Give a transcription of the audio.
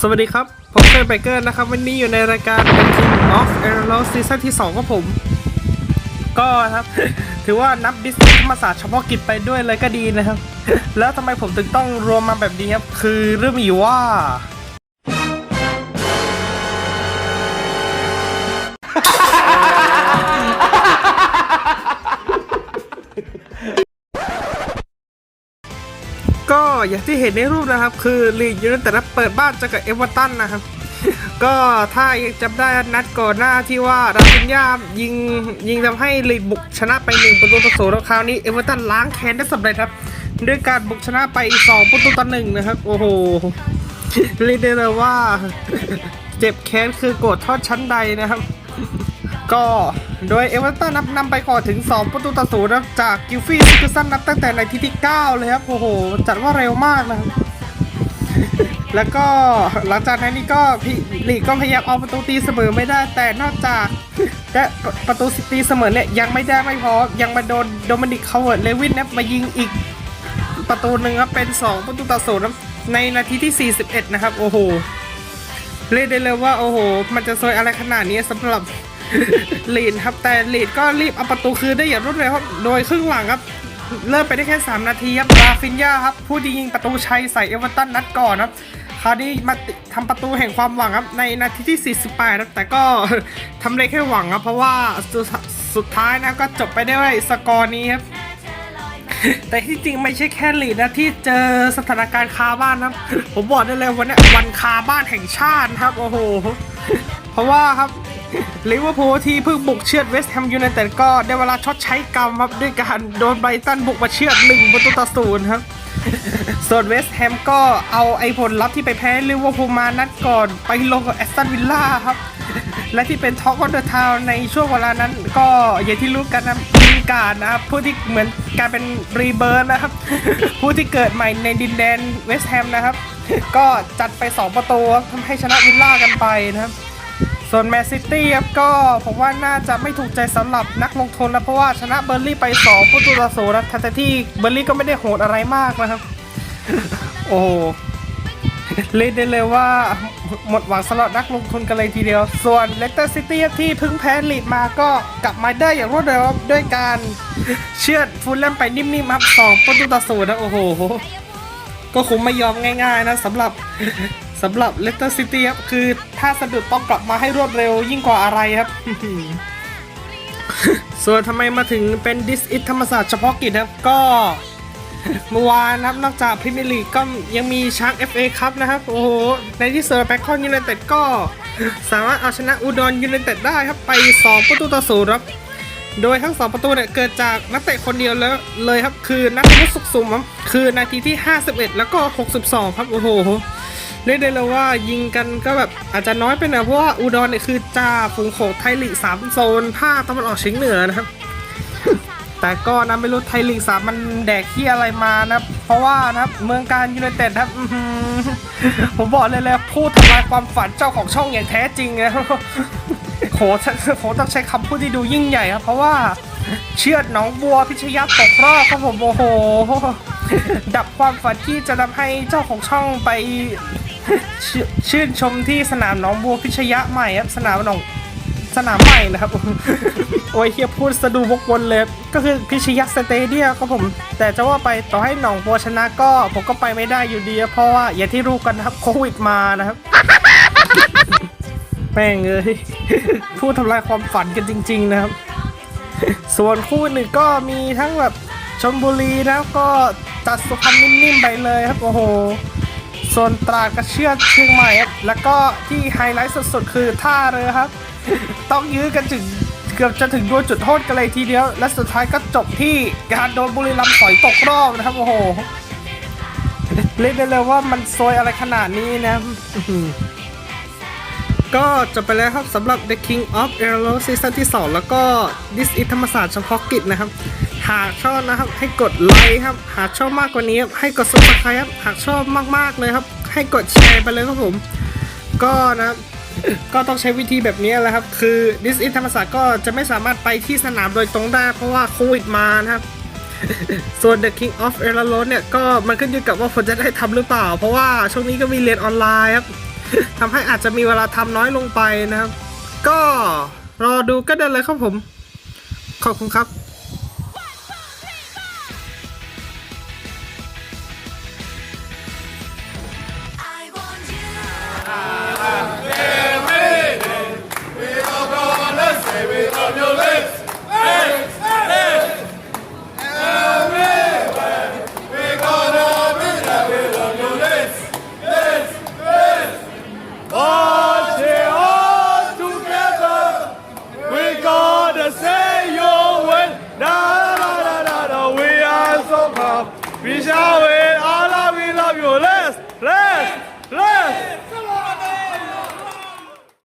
สวัสดีครับผมเฟรนไบเกอร์นะครับ วันนี้อยู่ในรายการ The King of a r o w Season ที่2ของผม ก็ครับ ถือว่านับดิสนีย์ธรรมศาสตร์เฉพาะกิจไปด้วยเลยก็ดีนะครับ แล้วทำไมผมถึงต้องรวมมาแบบนี้ครับ คือเรื่องมีอยู่ว่า อย่างที่เห็นในรูปนะครับ คือลีดยูไนเต็ดเปิดบ้านเจอกับเอเวอร์ตันนะครับ ก็ถ้ายังจำได้นัดก่อนหน้าที่ว่าราฟินยายิงยิงทำให้ลีดบุกชนะไปหนึ่งประตูต่อศูนย์แล้วคราวนี้เอเวอร์ตันล้างแค้นได้สำเร็จครับ ด้วยการบุกชนะไปสองประตูต่อหนึ่งนะครับ โอ้โหเรียกได้เลยว่า เจ็บแค้นคือโกรธทอดชั้นใดนะครับ ก็ โดยเอเวอร์ตันนับนำไปก่อนถึง 2 ประตูต่อศูนย์นะจากกิลฟี่ซิกสันนับตั้งแต่ในที่ที่ 9 เลยครับ โอ้โห จัดว่าเร็วมากนะครับ แล้วก็หลังจากนั้นนี่ก็พี่ลีกก็พยายามเอาประตูตีเสมอไม่ได้ แต่นอกจากได้ประตูตีเสมอเนี่ยยังไม่ได้ไม่พอ ยังมาโดนโดมินิกคาเวิร์ดเลวินนะมายิงอีกประตูหนึ่งครับเป็น 2 ประตูต่อศูนย์ในนาทีที่ 41 นะครับ โอ้โหเรียกได้เลยว่าโอ้โห มันจะซวยอะไรขนาดนี้สำหรับ ลีดครับแต่ลีดก็รีบเอาประตูคืนได้อย่างรวดเร็วครับโดยครึ่งหลังครับ เริ่มไปได้แค่ 3 นาทีครับลาฟินยาครับ ผู้ที่ยิงประตูชัยใส่เอเวอร์ตันนัดก่อนครับคราวนี้มาทำประตูแห่งความหวังครับในนาทีที่ 48ครับแต่ก็ทำได้แค่หวังครับ เพราะว่าสุดสุดท้ายนะก็จบไปได้ด้วยสกอร์นี้ครับแต่ที่จริงไม่ใช่แค่ลีดนะที่เจอสถานการณ์คาบ้านนะครับผมบอกได้เลยวันนี้วันคาบ้านแห่งชาตินะครับโอ้โห เพราะว่าครับ ลิเวอร์พูลที่เพิ่งบุกเชือดเวสต์แฮมยูไนเต็ดก็ได้เวลาชดใช้กรรมครับด้วยการโดนไบรตันบุกมาเชือดหนึ่งประตูต่อศูนย์ครับ ส่วนเวสต์แฮมก็เอาไอ้ผลลัพธ์ที่ไปแพ้ลิเวอร์พูลมานัดก่อนไปลงกับแอสตันวิลล่าครับ และที่เป็นท็อกออฟเดอะทาวในช่วงเวลานั้น ก็อย่างที่รู้กันนะลิงการดนะครับผู้ที่เหมือนการเป็นรีเบิร์นนะครับ ผู้ที่เกิดใหม่ในดินแดนเวสต์แฮมนะครับ ก็จัดไป 2 ประตูทำให้ชนะวิลล่ากันไปนะครับ ส่วนแมนซิตี้ครับก็ผมว่าน่าจะไม่ถูกใจสำหรับนักลงทุนนะเพราะว่าชนะเบอร์ลี่ไป2ประตูต่อศูนย์นะทั้งที่เบอร์ลี่ก็ไม่ได้โหดอะไรมากนะครับ โอ้เรียกได้เลยว่าหมดหวังสำหรับนักลงทุนกันเลยทีเดียว ส่วนเลสเตอร์ซิตี้ที่เพึ่งแพ้ลีดมาก็กลับมาได้อย่างรวดเร็วด้วยการเชือดฟูลแลมไปนิ่มๆครับสองประตูต่อศูนย์นะโอ้โห ก็คงไม่ยอมง่ายๆนะสำหรับ สำหรับเลสเตอร์ซิตี้ครับ คือถ้าสะดุดต้องกลับมาให้รวดเร็วยิ่งกว่าอะไรครับ ส่วนทำไมมาถึงเป็นดิสอิทธรรมศาสตร์เฉพาะกิจครับ ก็เมื่อวานนะครับ นอกจากพรีเมียร์ลีกก็ยังมีช้าง FA ครับนะครับ โอ้โห ในที่เซอร์แบ็คคอนยูไนเต็ดก็ สามารถเอาชนะอุดรยูไนเต็ดได้ครับ ไป 2 ประตูต่อศูนย์ครับ โดยทั้ง 2 ประตูเนี่ยเกิดจากนักเตะคนเดียวแล้วเลยครับ คือนักวุฒิสุขสุมครับ คือนาทีที่ 51 แล้วก็ 62 ครับ โอ้โห เรียกได้เลยว่ายิงกันก็แบบอาจจะน้อยไปหน่อยเพราะว่าอุดรเนี่ยคือจ่าฝูงโขงไทยลีกสามโซนภาคตะวันออกเฉียงเหนือนะครับ แต่ก็นะไม่รู้ไทยลีกสามมันแดกที่อะไรมานะเพราะว่านะครับเมืองการยูไนเต็ดครับผมบอกเลยเลยพูดทำลายความฝันเจ้าของช่องอย่างแท้จริงนะโหโหต้องใช้คำพูดที่ดูยิ่งใหญ่ครับเพราะว่าเชือดหนองบัวพิชยะตกรอบครับผมโอ้โห ดับความฝันที่จะทำให้เจ้าของช่องไป ชื่นชื่นชมที่สนามหนองบัวพิชยะใหม่ครับสนามหนองสนามใหม่นะครับ โอ้ยเฮียพูดสะดูวกวนเลย ก็คือพิชยะสเตเดียมครับผม แต่จะว่าไปต่อให้หนองบัวชนะก็ผมก็ไปไม่ได้อยู่ดี เพราะว่าอย่างที่รู้กันนะครับโควิดมานะครับแม่งเอ้ยพูดทำลายความฝันกันจริง ๆ นะครับ ส่วนคู่หนึ่งก็มีทั้งแบบชลบุรีนะครับก็จัดสุพรรณนิ่มๆไปเลยครับโอ้โห ส่วนตราดกระเชือดเชียงใหม่ครับแล้วก็ที่ไฮไลท์สุดๆ คือท่าเรือครับ ต้องยื้อกันถึงเกือบจะถึงดวลจุดโทษกันเลยทีเดียว และสุดท้ายก็จบที่การโดนบุรีรัมย์ต่อยตกรอบนะครับโอ้โหเรียกได้เลยว่ามันซวยอะไรขนาดนี้นะก็จบไปแล้วครับสำหรับ The King of a e r o ซีซั่นที่ 2 แล้วก็ This is ธรรมศาสตร์เฉพาะกิจนะครับ หากชอบนะครับ ให้กดไลค์ครับ หากชอบมากกว่านี้ครับให้กด subscribe ครับหากชอบมากๆเลยครับ ให้กดแชร์ไปเลยครับผม ก็นะครับก็ต้องใช้วิธีแบบนี้แหละครับ คือ This is ธรรมศาสตร์ก็จะไม่สามารถไปที่สนามโดยตรงได้ เพราะว่าโควิดมานะครับ ส่วน The King of e r o เนี่ยก็มันขึ้นอยู่กับว่าผมจะได้ทำหรือเปล่า เพราะว่าช่วงนี้ก็มีเรียนออนไลน์ครับทำให้อาจจะมีเวลาทำน้อยลงไปนะครับ ก็รอดูก็ได้เลยครับผม ขอบคุณครับ